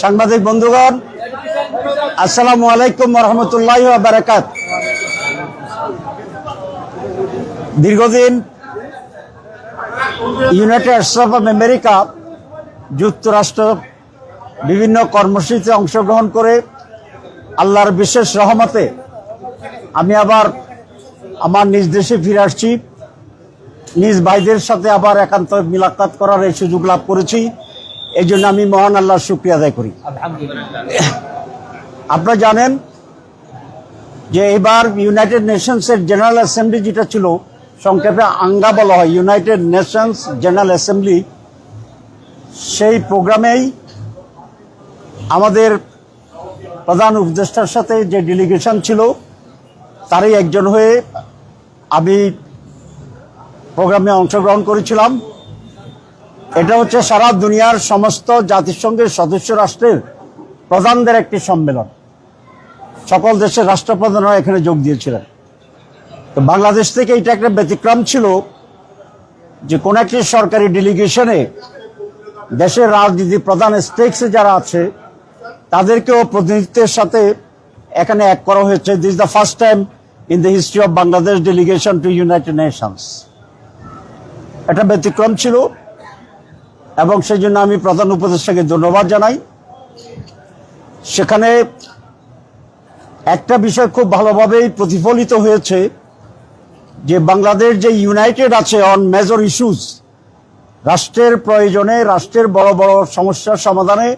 সাংবাদিক বন্ধুগণ, আসসালামু আলাইকুম রহমতুল্লাহ বারাকাত। দীর্ঘদিন ইউনাইটেড স্টেটস অফ আমেরিকা যুক্তরাষ্ট্র বিভিন্ন কর্মসূচিতে অংশগ্রহণ করে আল্লাহর বিশেষ রহমতে আমি আবার আমার নিজ দেশে ফিরে আসছি। নিজ ভাইদের সাথে আবার একান্ত মিলাকাত করার এই সুযোগ লাভ করেছি। এই জন্য আমি মহান আল্লাহর শুক্রিয়া আদায় করি। আপনারা জানেন যে এবার ইউনাইটেড নেশনসের জেনারেল অ্যাসেম্বলি যেটা ছিল, সংক্ষেপে আঙ্গা বলা হয় ইউনাইটেড নেশনস জেনারেল অ্যাসেম্বলি সেই প্রোগ্রামেই আমাদের প্রধান উপদেষ্টার সাথে যে ডেলিগেশন ছিল, তারই একজন হয়ে আমি প্রোগ্রামে অংশগ্রহণ করেছিলাম। এটা হচ্ছে সারা দুনিয়ার সমস্ত জাতিসংঘের সদস্য রাষ্ট্রের প্রধানদের একটি সম্মেলন। সকল দেশের রাষ্ট্রপ্রধানরা এখানে যোগ দিয়েছিলেন। তো বাংলাদেশ থেকে এটা একটা ব্যতিক্রম ছিল যে কোন একটি সরকারি ডেলিগেশনে দেশের রাজনীতি প্রধান স্টেকসে যারা আছে, তাদেরকেও প্রতিনিধিত্বের সাথে এখানে এক করা হয়েছে। This the first time in the history of Bangladesh delegation to United Nations এটা ব্যতিক্রম ছিল। এবং সেই জন্য আমি প্রধান উপদেষ্টাকে ধন্যবাদ জানাই। সেখানে একটা বিষয় খুব ভালোভাবেই প্রতিফলিত হয়েছে যে বাংলাদেশ যে ইউনাইটেড আছে অন মেজর ইস্যুস রাষ্ট্রের প্রয়োজনে, রাষ্ট্রের বড় বড় সমস্যার সমাধানে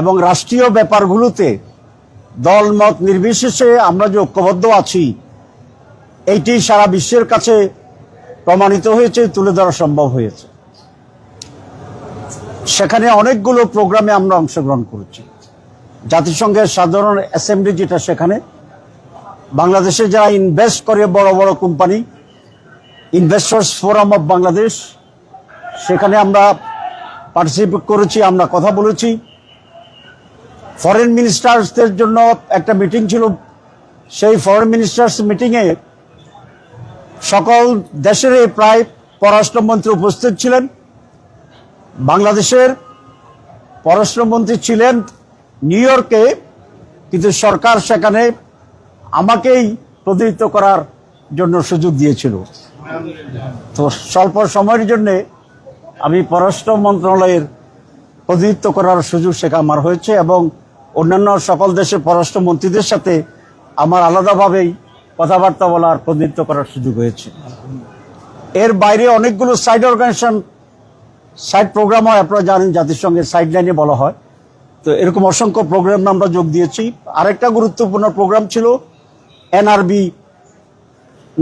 এবং রাষ্ট্রীয় ব্যাপারগুলোতে দল মত নির্বিশেষে আমরা যে ঐক্যবদ্ধ আছি, এইটি সারা বিশ্বের কাছে প্রমাণিত হয়েছে, তুলে ধরা সম্ভব হয়েছে। সেখানে অনেকগুলো প্রোগ্রামে আমরা অংশগ্রহণ করেছি। জাতিসংঘের সাধারণ অ্যাসেম্বলি যেটা সেখানে, বাংলাদেশে যারা ইনভেস্ট করে বড় বড় company, investors forum of Bangladesh, সেখানে আমরা পার্টিসিপেট করেছি, আমরা কথা বলেছি। ফরেন মিনিস্টার্সদের জন্য একটা মিটিং ছিল। সেই ফরেন মিনিস্টার্স মিটিংয়ে সকল দেশের প্রায় পররাষ্ট্রমন্ত্রী উপস্থিত ছিলেন। বাংলাদেশের পররাষ্ট্রমন্ত্রী ছিলেন নিউ ইয়র্কে, কিন্তু সরকার সেখানে আমাকেই প্রতিনিধিত্ব করার জন্য সুযোগ দিয়েছিল। তো স্বল্প সময়ের জন্যে আমি পররাষ্ট্র মন্ত্রণালয়ের প্রতিনিধিত্ব করার সুযোগ সেখানে আমার হয়েছে এবং অন্যান্য সকল দেশের পররাষ্ট্র মন্ত্রীদের সাথে আমার আলাদাভাবেই কথাবার্তা বলার প্রতিনিধিত্ব করার সুযোগ হয়েছে। এর বাইরে অনেকগুলো সাইড অর্গানাইজেশন সাইড প্রোগ্রাম হয়, আপনারা জানেন জাতিসংঘের সাইড লাইনে বলা হয়। তো এরকম অসংখ্য প্রোগ্রাম আমরা যোগ দিয়েছি। আরেকটা গুরুত্বপূর্ণ প্রোগ্রাম ছিল এনআরবি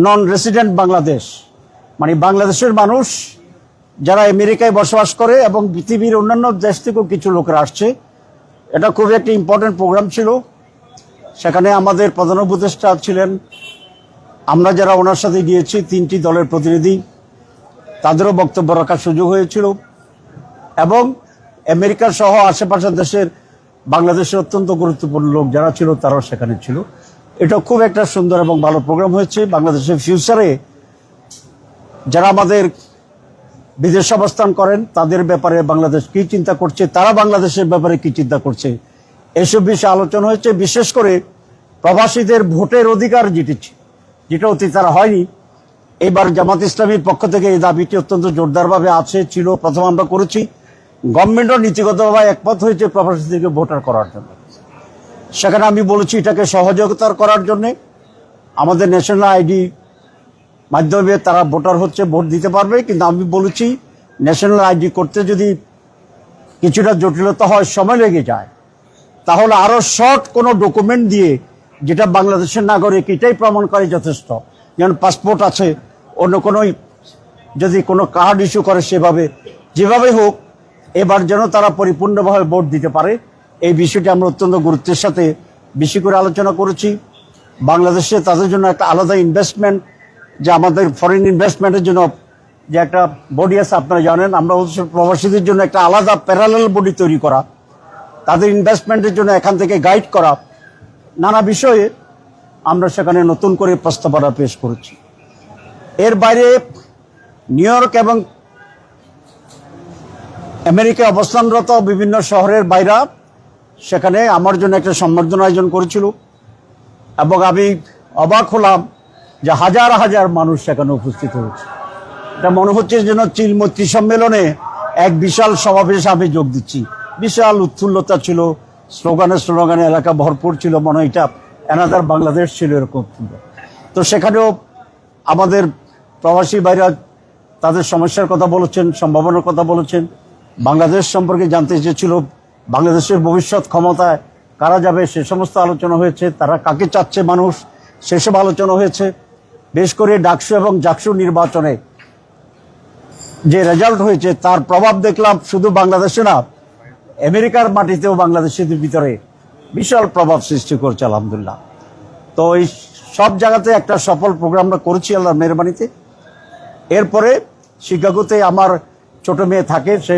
নন রেসিডেন্ট বাংলাদেশ। মানে বাংলাদেশের মানুষ যারা আমেরিকায় বসবাস করে এবং পৃথিবীর অন্যান্য দেশ থেকেও কিছু লোকেরা আসছে, এটা খুবই একটি ইম্পর্টেন্ট প্রোগ্রাম ছিল। সেখানে আমাদের প্রধান উপদেষ্টা ছিলেন। আমরা যারা ওনার সাথে গিয়েছি, তিনটি দলের প্রতিনিধি, তাদেরও বক্তব্য রাখার সুযোগ হয়েছিল। এবং আমেরিকা সহ আশেপাশের দেশের বাংলাদেশের অত্যন্ত গুরুত্বপূর্ণ লোক যারা ছিল, তারাও সেখানে ছিল। এটা খুব একটা সুন্দর এবং ভালো প্রোগ্রাম হয়েছে। বাংলাদেশের ফিউচারে যারা আমাদের বিদেশ অবস্থান করেন, তাদের ব্যাপারে বাংলাদেশ কি চিন্তা করছে, তারা বাংলাদেশের ব্যাপারে কি চিন্তা করছে, এসব বিষয়ে আলোচনা হয়েছে। বিশেষ করে প্রবাসীদের ভোটের অধিকার যেটি যেটা অতি তারা হয়নি, এবার জামাত ইসলামীর পক্ষ থেকে এই দাবিটি অত্যন্ত জোরদারভাবে আছে, ছিল, প্রথম আমরা করেছি। গভর্নমেন্টও নীতিগতভাবে একমত হয়েছে প্রবাসীদেরকে ভোটার করার জন্য। সেখানে আমি বলেছি এটাকে সহযোগিতার করার জন্যে আমাদের ন্যাশনাল আইডি মাধ্যমে তারা ভোটার হচ্ছে, ভোট দিতে পারবে। কিন্তু আমি বলেছি ন্যাশনাল আইডি করতে যদি কিছুটা জটিলতা হয়, সময় লেগে যায়, তাহলে আরও শর্ট কোনো ডকুমেন্ট দিয়ে যেটা বাংলাদেশের নাগরিক এটাই প্রমাণ করে যথেষ্ট। যেমন পাসপোর্ট আছে, অন্য কোনো যদি কোনো কার্ড ইস্যু করে সেভাবে যেভাবে হোক এবার যেন তারা পরিপূর্ণভাবে ভোট দিতে পারে। এই বিষয়টি আমরা অত্যন্ত গুরুত্বের সাথে বেশি করে আলোচনা করেছি। বাংলাদেশে তাদের জন্য একটা আলাদা ইনভেস্টমেন্ট যে আমাদের ফরেন ইনভেস্টমেন্টের জন্য যে একটা বডি আছে, আপনারা জানেন, আমরা অবশ্য প্রবাসীদের জন্য একটা আলাদা প্যারালাল বডি তৈরি করা, তাদের ইনভেস্টমেন্টের জন্য এখান থেকে গাইড করা। নানা বিষয়ে আমরা সেখানে নতুন করে প্রস্তাবনা পেশ করেছি। এর বাইরে নিউ ইয়র্ক এবং আমেরিকায় অবস্থানরত বিভিন্ন শহরের বাইরা সেখানে আমার জন্য একটা সম্বর্ধনা আয়োজন করেছিল। এবং আমি অবাক হলাম যে হাজার হাজার মানুষ সেখানে উপস্থিত হয়েছে। এটা মনে হচ্ছে যেন চিলমৈত্রী সম্মেলনে এক বিশাল সমাবেশে আমি যোগ দিচ্ছি। বিশাল উৎফুল্লতা ছিল স্লোগানে স্লোগানে এলাকা ভরপুর ছিল, মনে এটা এনাদার বাংলাদেশ ছিল এরকম তো সেখানেও আমাদের প্রবাসী ভাইরা তাদের সমস্যার কথা বলেছেন, সম্ভাবনার কথা বলেছেন। বাংলাদেশ সম্পর্কে জানতে চেয়েছিল, বাংলাদেশের ভবিষ্যৎ ক্ষমতায় কারা যাবে, সে সমস্ত আলোচনা হয়েছে, তারা কাকে চাচ্ছে মানুষ সেসব আলোচনা হয়েছে। বেশ করে ডাকসু এবং জাকসু নির্বাচনে যে রেজাল্ট হয়েছে, তার প্রভাব দেখলাম শুধু বাংলাদেশে না, আমেরিকার মাটিতেও বাংলাদেশের ভিতরে বিশাল প্রভাব সৃষ্টি করছে, আলহামদুলিল্লাহ। তো এই সব জায়গাতে একটা সফল প্রোগ্রাম করেছি আল্লাহ মেহরবানিতে। এরপরে শিকাগোতে আমার ছোট মেয়ে থাকে, সে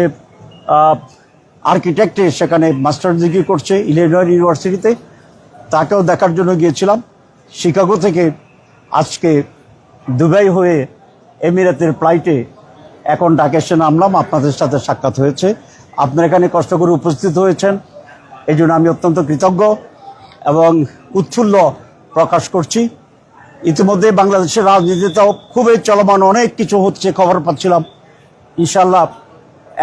আর্কিটেক্টে সেখানে মাস্টার ডিগ্রি করছে ইলিনয় ইউনিভার্সিটিতে তাকেও দেখার জন্য গিয়েছিলাম। শিকাগো থেকে আজকে দুবাই হয়ে এমিরাতের ফ্লাইটে এখন এসে নামলাম। আপনাদের সাথে সাক্ষাৎ হয়েছে। আপনারা এখানে কষ্ট করে উপস্থিত হয়েছেন। এই জন্য আমি অত্যন্ত কৃতজ্ঞ এবং উৎফুল্ল প্রকাশ করছি। ইতিমধ্যে বাংলাদেশের রাজনীতিতেও খুবই চলমান অনেক কিছু হচ্ছে, খবর পাচ্ছিলাম। ইনশাল্লাহ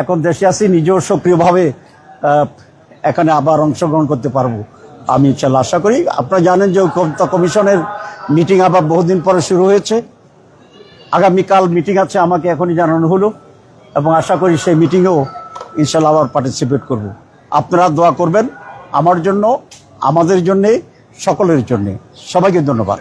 এখন দেশে আছি, নিজেও সক্রিয়ভাবে এখানে আবার অংশগ্রহণ করতে পারব। আমি ইনশাল্লাহ আশা করি, আপনারা জানেন যে ঐক্যমত্য কমিশনের মিটিং আবার বহুদিন পরে শুরু হয়েছে। আগামীকাল মিটিং আছে, আমাকে এখনই জানানো হলো, এবং আশা করি সেই মিটিংয়েও ইনশাল্লাহ আবার পার্টিসিপেট করব। আপনারা দোয়া করবেন আমার জন্য, আমাদের জন্যে, সকলের জন্যে। সবাইকে ধন্যবাদ।